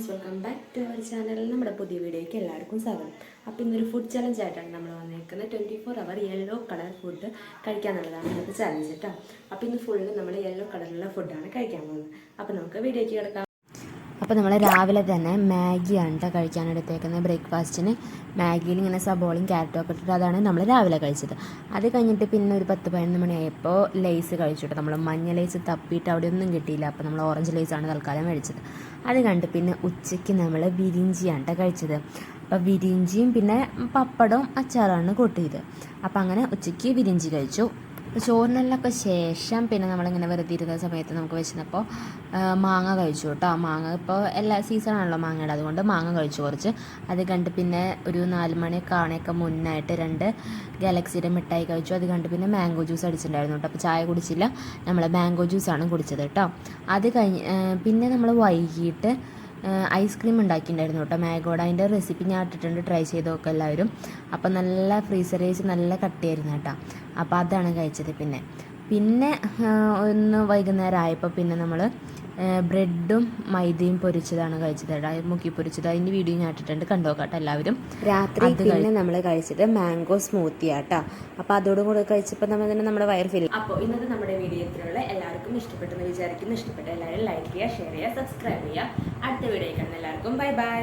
Guys welcome back to our channel നമ്മുടെ പുതിയ വീഡിയോയ്ക്ക് എല്ലാവർക്കും സ്വാഗതം. അപ്പോൾ ഇന്നൊരു ഫുഡ് ചലഞ്ച് ആയിട്ടാണ് നമ്മൾ വന്നിരിക്കുന്നത് twenty four hour yellow colour food കഴിക്കാന്നുള്ളതാണ് ഇന്നത്തെ ചലഞ്ച് കേട്ടോ അപ്പോൾ ഇന്ന് ഫുള്ള് നമ്മൾ യെല്ലോ കളറിലുള്ള ഫുഡാണ് കഴിക്കാൻ പോകുന്നത്. അപ്പോൾ നമുക്ക് വീഡിയോയ്ക്ക് കിടക്കാം. അപ്പോൾ നമ്മൾ രാവിലെ തന്നെ മാഗിയാണ് കേട്ടോ കഴിക്കാൻ എടുത്തേക്കുന്നത് ബ്രേക്ക്ഫാസ്റ്റിന്. മാഗിയിൽ ഇങ്ങനെ സബോളയും ക്യാരറ്റും ഒക്കെ ഇട്ടിട്ട് അതാണ് നമ്മൾ രാവിലെ കഴിച്ചത്. അത് കഴിഞ്ഞിട്ട് പിന്നെ ഒരു പത്ത് പതിനൊന്ന് മണിയായപ്പോൾ ലേസ് കഴിച്ചു കേട്ടോ നമ്മൾ മഞ്ഞ ലേസ് തപ്പിയിട്ട് അവിടെ ഒന്നും കിട്ടിയില്ല. അപ്പോൾ നമ്മൾ ഓറഞ്ച് ലേസാണ് തൽക്കാലം മേടിച്ചത്. അത് കണ്ട് പിന്നെ ഉച്ചയ്ക്ക് നമ്മൾ വിരിഞ്ചിയാണ് കേട്ടോ കഴിച്ചത്. അപ്പോൾ വിരിഞ്ചിയും പിന്നെ പപ്പടവും അച്ചാറാണ് കൂട്ടിയത്. അപ്പോൾ അങ്ങനെ ഉച്ചയ്ക്ക് വിരിഞ്ചി കഴിച്ചു. ചോറിനെല്ലൊക്കെ ശേഷം പിന്നെ നമ്മളിങ്ങനെ വെറുതെ ഇരുന്ന സമയത്ത് നമുക്ക് വെച്ചിരുന്നപ്പോൾ മാങ്ങ കഴിച്ചു കേട്ടോ. മാങ്ങ ഇപ്പോൾ എല്ലാ സീസണാണല്ലോ മാങ്ങയുടെ. അതുകൊണ്ട് മാങ്ങ കഴിച്ചു കുറച്ച്. അത് കണ്ട് പിന്നെ ഒരു നാല് മണി കാണയൊക്കെ മുന്നായിട്ട് രണ്ട് ഗാലക്സിയുടെ മിഠായി കഴിച്ചു. അത് കണ്ട് പിന്നെ മാംഗോ ജ്യൂസ് അടിച്ചിട്ടുണ്ടായിരുന്നു കേട്ടോ. അപ്പോൾ ചായ കുടിച്ചില്ല. നമ്മൾ മാംഗോ ജ്യൂസാണ് കുടിച്ചത് കേട്ടോ. അത് കഴിഞ്ഞ് പിന്നെ നമ്മൾ വൈകിട്ട് ഐസ്ക്രീം ഉണ്ടാക്കിയിട്ടുണ്ടായിരുന്നു കേട്ടോ. മാഗോഡ അതിന്റെ റെസിപ്പി ഞാൻ ഇട്ടിട്ടുണ്ട്. ട്രൈ ചെയ്ത് നോക്കുക എല്ലാവരും. അപ്പോൾ നല്ല ഫ്രീസറേസ് നല്ല കട്ടിയായിരുന്നു കേട്ടോ. അപ്പോൾ അതാണ് കഴിച്ചത് പിന്നെ. പിന്നെ ഒന്ന് വൈകുന്നേരം ആയപ്പോൾ പിന്നെ നമ്മൾ ബ്രെഡും മൈദയും പൊരിച്ചതാണ് കഴിച്ചത്. കേട്ടോ മുക്കി പൊരിച്ചത്. അതിന്റെ വീഡിയോ ഞാൻ ഇട്ടിട്ടുണ്ട്. കണ്ടോക്കാട്ടോ എല്ലാവരും? രാത്രി പിന്നെ നമ്മൾ കഴിച്ചത് മാംഗോ സ്മൂത്തി ആട്ടോ അപ്പോൾ അതോടും കൂടെ കഴിച്ചപ്പോൾ നമ്മൾ തന്നെ നമ്മുടെ വയർ ഫിൽ അപ്പോൾ ഇന്നത്തെ നമ്മുടെ വീഡിയോ ഇത്രയുള്ള. എല്ലാവർക്കും ഇഷ്ടപ്പെട്ടെന്ന് വിചാരിക്കുന്നു. ഇഷ്ടപ്പെട്ട എല്ലാവരും ലൈക്ക് ചെയ്യുക ഷെയർ ചെയ്യുക സബ്സ്ക്രൈബ് ചെയ്യുക. അടുത്ത വീഡിയോ കാണുന്ന എല്ലാവർക്കും ബൈ ബൈ.